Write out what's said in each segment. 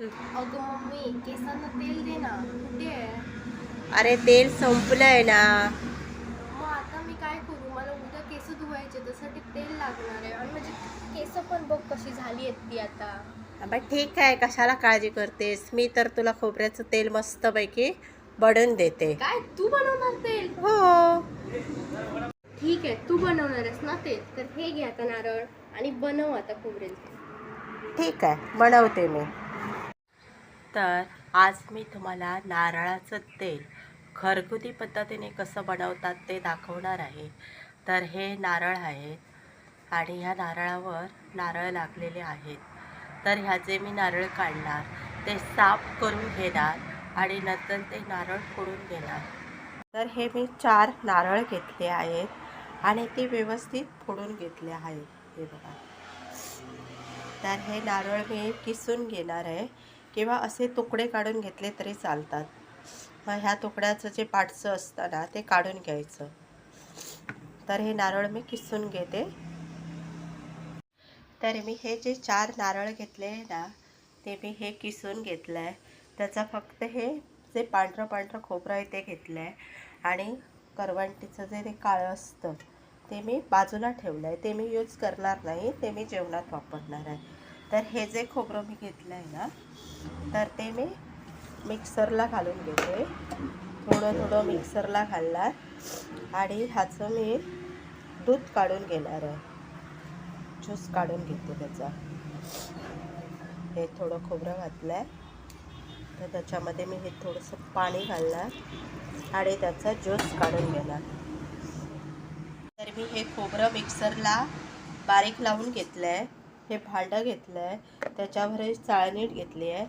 अगं मम्मी केसांना तेल दे ना. कुठे आहे अरे तेल संपलंय ना. मग आता मी काय करू? मला उद्या केस धुवायचे त्यासाठी तेल लागणार आहे. आणि माझी केस पण बघ कशी झाली आहेत ती आता. अबा ठीक आहे. कशाला काळजी करतेस? मी तर तुला खोबऱ्याचं तेल मस्तपैकी बडून देते. काय? तू बनवणार तेल? हो. ठीक आहे. तू बनवणार आहेस ना ते तर हे घे आता नारळ आणि बनव आता खोबरेल ठीक आहे. बनवते मी. तर आज मी तुम्हाला नारळाचं तेल घरगुती पद्धतीने कसं बनवतात ते दाखवणार आहे. तर हे नारळ आहेत आणि ह्या नारळावर नारळ लागलेले आहेत. तर ह्याचे मी नारळ काढणार ते साफ करून घेणार आणि नंतर ते नारळ फोडून घेणार. तर हे मी चार नारळ घेतले आहेत आणि ते व्यवस्थित फोडून घेतले आहेत. हे बघा. तर हे नारळ मी किसून घेणार आहे. किंवा असे तुकडे काढून घेतले तरी चालतात. मग ह्या तुकड्याचं जे पाठचं असतं ना ते काढून घ्यायचं. तर हे नारळ मी किसून घेते. तर मी हे जे चार नारळ घेतले आहे ना ते मी हे किसून घेतलं आहे त्याचा फक्त हे जे पांढरं पांढरं खोबरं आहे ते घेतलं आहे आणि करवंटीचं जे ते काळं असतं ते मी बाजूला ठेवलं आहे ते मी यूज करणार नाही ते मी जेवणात वापरणार आहे. तर हे जे खोबरं मी घेतलं आहे ना तर ते मी मिक्सरला घालून घेते. थोडं थोडं मिक्सरला घालणार. आणि ह्याचं मी दूध काढून घेणार आहे. ज्यूस काढून घेते त्याचा. हे थोडं खोबरं घातलं आहे तर त्याच्यामध्ये मी हे थोडंसं पाणी घालणार आणि त्याचा ज्यूस काढून घेणार. तर मी हे खोबरं मिक्सरला बारीक लावून घेतलं आहे हे भांडं घेतलं आहे त्याच्यावर हे चाळणीट घेतली आहे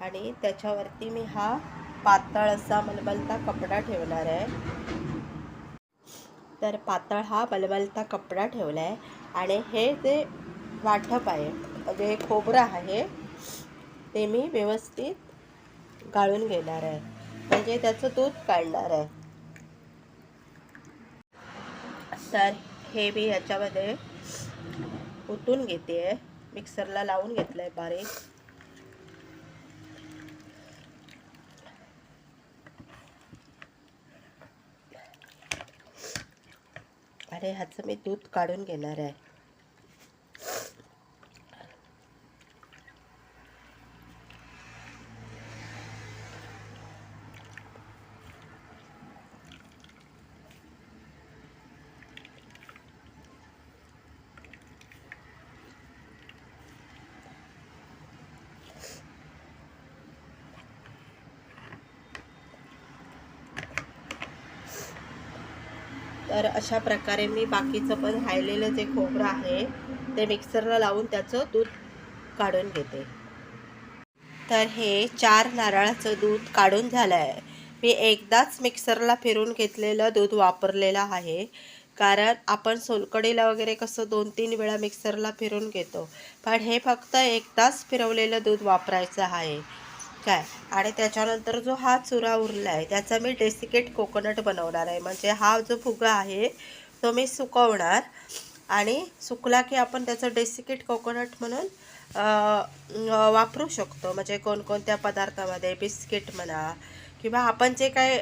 आणि त्याच्यावरती मी हा पातळ असा मलमलता कपडा ठेवणार आहे तर पातळ हा मलमलता कपडा ठेवला आहे आणि हे जे वाटप आहे म्हणजे हे खोबरं आहे ते मी व्यवस्थित गाळून घेणार आहे म्हणजे त्याचं दूध काढणार आहे तर हे मी याच्यामध्ये ओतून घेते आहे मिक्सरला लावून घेतलं आहे बारीक. आणि ह्याचं मी दूध काढून घेणार आहे. तर अशा प्रकारे मी बाकीचं पण राहिलेलं जे खोबरं आहे ते मिक्सरला लावून त्याचं दूध काढून घेते. तर हे चार नारळाचं दूध काढून झालं आहे मी एकदाच मिक्सरला फिरून घेतलेलं दूध वापरलेलं आहे. कारण आपण सोलकडीला वगैरे कसं दोन तीन वेळा मिक्सरला फिरून घेतो. पण हे फक्त एकदाच फिरवलेलं दूध वापरायचं आहे. काय? आणि त्याच्यानंतर जो हा चुरा उरला आहे त्याचा मी डेसिकेट कोकोनट बनवणार आहे. म्हणजे हा जो फुगा आहे तो मी सुकवणार. आणि सुकला की आपण त्याचं डेसिकेट कोकोनट म्हणून वापरू शकतो. म्हणजे कोणकोणत्या पदार्थामध्ये बिस्किट म्हणा किंवा आपण जे काय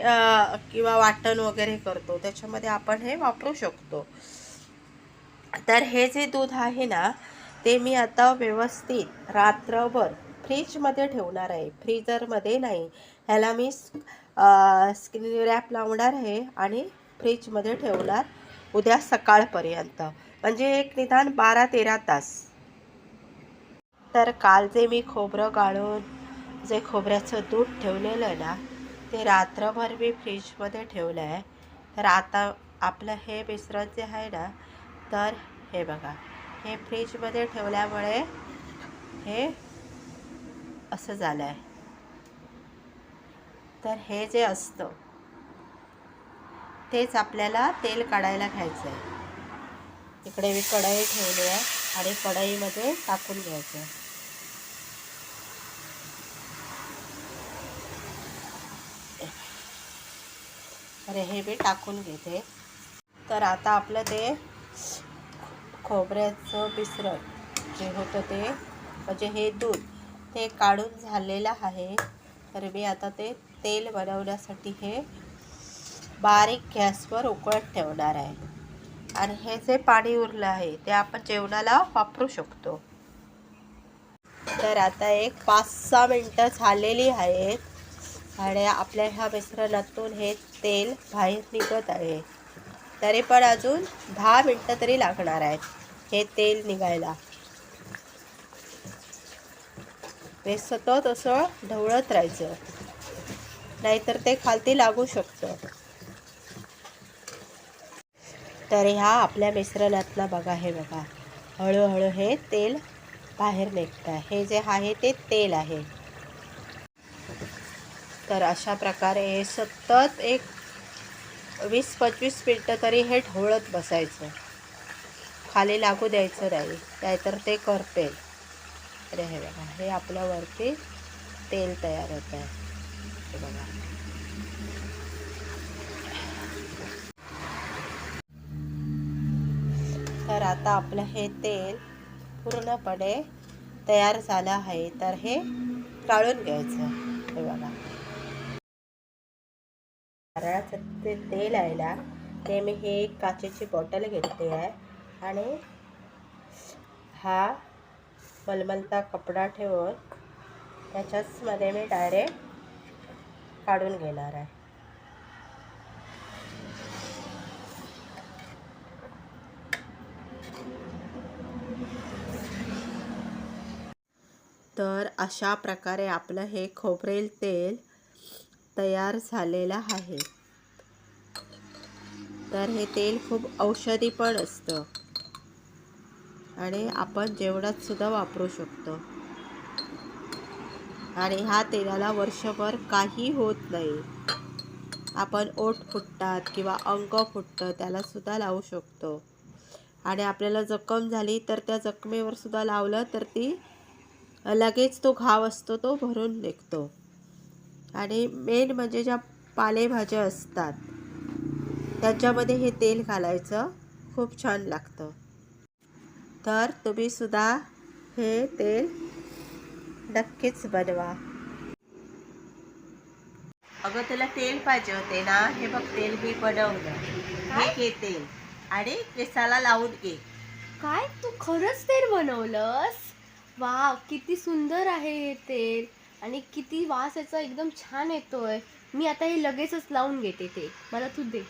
किंवा वाटण वगैरे करतो त्याच्यामध्ये आपण हे वापरू शकतो. तर हे जे दूध आहे ना ते मी आता व्यवस्थित रात्रभर फ्रीजमध्ये ठेवणार आहे. फ्रीजरमध्ये नाही. ह्याला मी स्क्रीन रॅप लावणार आहे आणि फ्रीजमध्ये ठेवणार उद्या सकाळपर्यंत. म्हणजे एक निदान बारा तेरा तास. तर काल जे मी खोबरं गाळून जे खोबऱ्याचं दूध ठेवलेलं ना ते रात्रभर मी फ्रीजमध्ये ठेवलं आहे. तर आता आपलं हे मिश्रण जे आहे ना तर हे बघा. हे फ्रीजमध्ये ठेवल्यामुळे हे असं झालं आहे तर हे जे असतं तेच आपल्याला तेल काढायला घ्यायचं आहे इकडे मी कढई ठेवली आहे आणि कढईमध्ये टाकून घ्यायचं आहे अरे हे मी टाकून घेते. तर आता आपलं ते खोबऱ्याचं मिश्रण जे होतं ते म्हणजे हे दूध ते काढून झालेलं आहे. तर मी आता ते तेल बनवण्यासाठी हे बारीक गॅसवर उकळत ठेवणार आहे. आणि हे जे पाणी उरलं आहे ते आपण जेवणाला वापरू शकतो. तर आता एक पाच सहा मिनटं झालेली आहेत. आणि आपल्या ह्या मिश्रणातून हे तेल बाहेर निघत आहे. तरी पण अजून दहा मिनटं तरी लागणार आहेत हे तेल निघायला. ते सतत असं ढवळत राहायचं. नाहीतर ते खालती लागू शकतं. तर ह्या आपल्या मिश्रणातला बघा हे बघा. हळूहळू हे तेल बाहेर निघतं आहे हे जे आहे ते तेल आहे. तर अशा प्रकारे हे सतत एक वीस पंचवीस मिनटं तरी हे ढवळत बसायचं. खाली लागू द्यायचं नाही नाहीतर ते करपेल अरे हे बघा. हे आपल्यावरती तेल तयार होत आहे. हे बघा. तर आता आपलं हे तेल पूर्णपणे तयार झालं आहे. तर हे काढून घ्यायचं. हे बघा. नारळाचं ते तेल आहे ना ते मी हे एक काचेची बॉटल घेतली आहे. आणि हा मलमलता कपडा ठेवून त्याच्याचमध्ये मी डायरेक्ट काढून घेणार आहे. तर अशा प्रकारे आपलं हे खोबरेल तेल तयार झालेलं आहे. तर हे तेल खूप औषधी पण असतं. आणि आपण जेवणातसुद्धा वापरू शकतो. आणि ह्या तेलाला वर्षभर काही होत नाही. आपण ओठ फुटतात किंवा अंग फुटतं त्यालासुद्धा लावू शकतो. आणि आपल्याला जखम झाली तर त्या जखमेवर सुद्धा लावलं तर ती लगेच तो घाव असतो तो भरून निघतो. आणि मेन म्हणजे ज्या पालेभाज्या असतात त्याच्यामध्ये हे तेल घालायचं खूप छान लागतं. तर तुम्ही सुद्धा हे तेल नक्कीच बनवा. अगं तुला तेल पाहिजे होते ना? हे बघ तेल मी बनवलं. हे घे तेल आणि केसाला लावून घे. काय? तू खरंच तेल बनवलंस? वा किती सुंदर आहे हे तेल. आणि किती वास याचा एकदम छान येतोय. मी आता हे लगेचच लावून घेते ते मला तू दे.